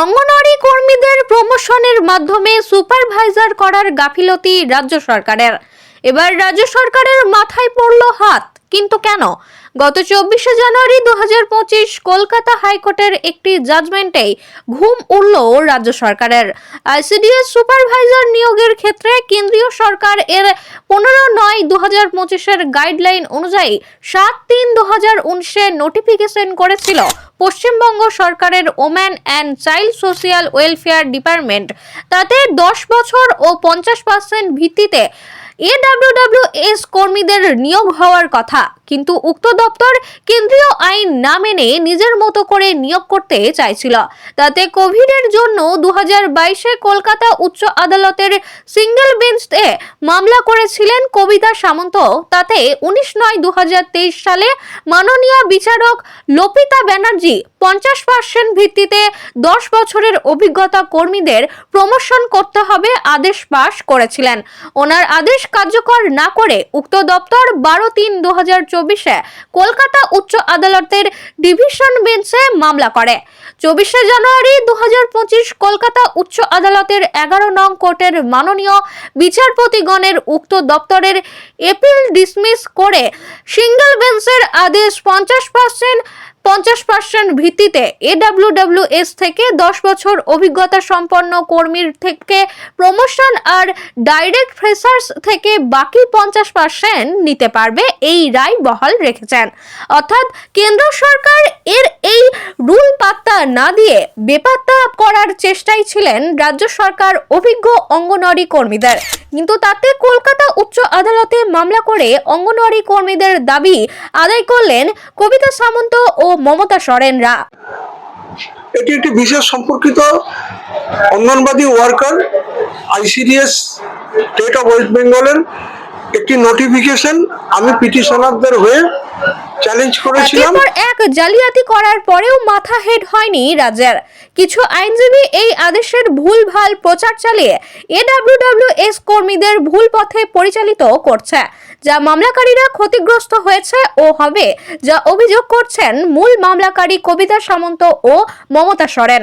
অঙ্গনওয়াড়ি কর্মীদের প্রমোশনের মাধ্যমে সুপারভাইজার করার গাফিলতি রাজ্য সরকারের। এবার রাজ্য সরকারের মাথায় পড়ল হাত, কিন্তু কেন? গত চব্বিশে জানুয়ারি দু হাজার পঁচিশ কলকাতা হাইকোর্টের একটি জাজমেন্টেই ঘুম উড়ল রাজ্য সরকারের। আইসিডিএস সুপারভাইজার নিয়োগের ক্ষেত্রে কেন্দ্রীয় সরকার এর পনেরো নয় দু হাজার পঁচিশের গাইডলাইন অনুযায়ী সাত তিন দু হাজার উনিশে নোটিফিকেশন করেছিল পশ্চিমবঙ্গ সরকারের woman and child social welfare department. তাতে দশ বছর ও পঞ্চাশ পার্সেন্ট ভিত্তিতে এডাব্লিউডাব্লিউএস কর্মীদের নিয়োগ হওয়ার কথা। কিন্তু উক্ত দপ্তর কেন্দ্রীয় আইন না মেনে নিজের মতো করে নিয়োগ করতে চাইছিল। তাতে কোভিডের জন্য দু বাইশে কলকাতা উচ্চ আদালতের সিঙ্গেল বেঞ্চে মামলা করেছিলেন কবিতা সামন্ত। তাতে উনিশ নয় দু সালে মাননীয় বিচারক লোপিতা ব্যানার্জি পঞ্চাশ পার্সেন্ট ভিত্তিতে দশ বছরের অভিজ্ঞতা কর্মীদের প্রমোশন করতে হবে আদেশ পাশ করেছিলেন। ওনার আদেশ কার্যকর না করে উক্ত দপ্তর বারো তিন দু হাজার চব্বিশে কলকাতা উচ্চ আদালতের ডিভিশন বেঞ্চে মামলা করে। চব্বিশে জানুয়ারি দু হাজার পঁচিশ কলকাতা উচ্চ আদালতের এগারো নং কোর্টের মাননীয় বিচারপতিগণের উক্ত দপ্তরের এপিল ডিসমিস করে সিঙ্গেল বেঞ্চের আদেশ পঞ্চাশ পার্সেন্ট পঞ্চাশ পার্সেন্ট ভিত্তিতে এডাব্লিউডাব্লিউএস থেকে দশ বছর অভিজ্ঞতা সম্পন্ন কর্মীর থেকে প্রমোশন আর ডাইরেক্ট ফ্রেশার্স থেকে বাকি পঞ্চাশ পার্সেন্ট নিতে পারবে এই রায় বহাল রেখেছেন। অর্থাৎ কেন্দ্র সরকার এর এই রুল পাত্তা না দিয়ে বেপাত্তা করার চেষ্টাই ছিলেন রাজ্য সরকার অভিজ্ঞ অঙ্গনওয়াড়ি কর্মীদের। কিন্তু তাতে কলকাতা উচ্চ আদালতে মামলা করে অঙ্গনওয়াড়ি কর্মীদের দাবি আদায় করলেন কবিতা সামন্ত ও মমতা সরেনরা। এটি একটি বিশেষ সম্পর্কিত anganwadi worker ICDS state of west বেঙ্গলের একটি নোটিফিকেশন আমি পিটিশনারদের হয়ে চ্যালেঞ্জ করেছিলাম। এক জালিয়াতি করার পরেও মাথা হেড হয়নি রাজ্যের। কিছু আইনজীবী এই আদেশের ভুলভাল প্রচার চালিয়ে এডাব্লিউডাব্লিউএস কর্মীদের ভুল পথে পরিচালিত করছে, যা মামলাকারীরা ক্ষতিগ্রস্ত হয়েছে ও হবে, যা অভিযোগ করছেন মূল মামলাকারী কবিতা সামন্ত ও মমতা সরেন।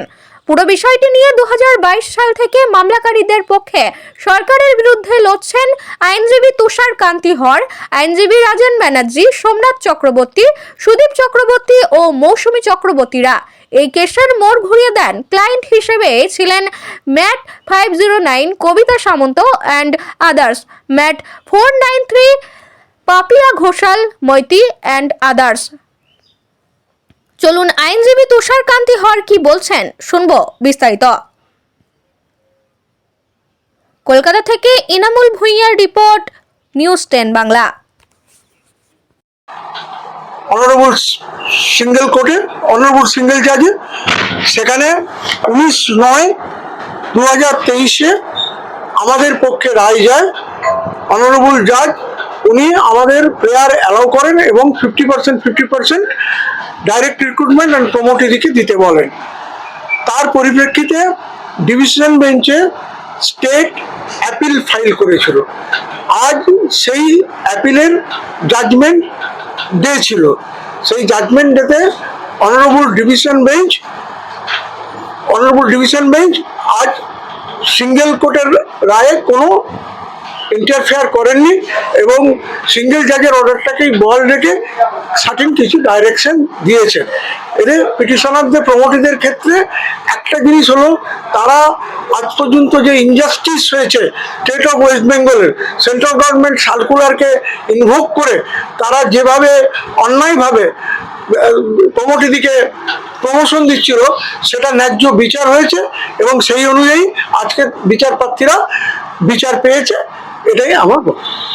পুরো বিষয়টি নিয়ে দু হাজার বাইশ সাল থেকে মামলাকারীদের পক্ষে সরকারের বিরুদ্ধে লড়ছেন আইনজীবী তুষার কান্তি হর, আইনজীবী রাজেন ব্যানার্জি, সোমনাথ চক্রবর্তী, সুদীপ চক্রবর্তী ও মৌসুমী চক্রবর্তীরা। এই কেসের মোড় ঘুরিয়ে দেন ক্লায়েন্ট হিসেবে ছিলেন MAT five zero nine, Kabita Samanta and others. MAT four nine three, Papiya Ghoshal, Maiti and others. চলুন আইনজীবী তুষার কান্তি হর কি বলছেন শুনব বিস্তারিত। কলকাতা থেকে Inamul ভুঁইয়ার report, news ten Bangla. Honourable single কোর্টে, অনারেবল সিঙ্গেল জাজে, সেখানে উনিশ নয় দু হাজার তেইশে আমাদের পক্ষে রায় যায় অনারেবল জাজ উনি আমাদের প্লেয়ার অ্যালাউ করেন এবং fifty percent fifty percent direct recruitment and প্রমোটিদিকে দিতে বলেন। তার পরিপ্রেক্ষিতে ডিভিশন বেঞ্চে স্টেট অ্যাপিল ফাইল করেছিল। আজ সেই অ্যাপিলের জাজমেন্ট ডে ছিল। সেই জাজমেন্ট ডেতে honourable division bench honourable division bench আজ সিঙ্গেল কোর্টের রায়ে কোনো ইন্টারফেয়ার করেননি এবং সিঙ্গেল জাজের অর্ডারটাকেই বল রেখে সার্টিন কিছু ডাইরেকশন দিয়েছেন। এতে পিটিশনারদের প্রমোটিদের ক্ষেত্রে একটা জিনিস হলো, তারা আজ পর্যন্ত যে ইনজাস্টিস হয়েছে স্টেট অফ ওয়েস্ট বেঙ্গলের সেন্ট্রাল গভর্নমেন্ট সার্কুলারকে ইনভোক করে তারা যেভাবে অন্যায়ভাবে প্রমোটিদিকে প্রমোশন দিচ্ছিল, সেটা ন্যায্য বিচার হয়েছে এবং সেই অনুযায়ী আজকে বিচারপ্রার্থীরা বিচার পেয়েছে। এটাই আমার বক্তব্য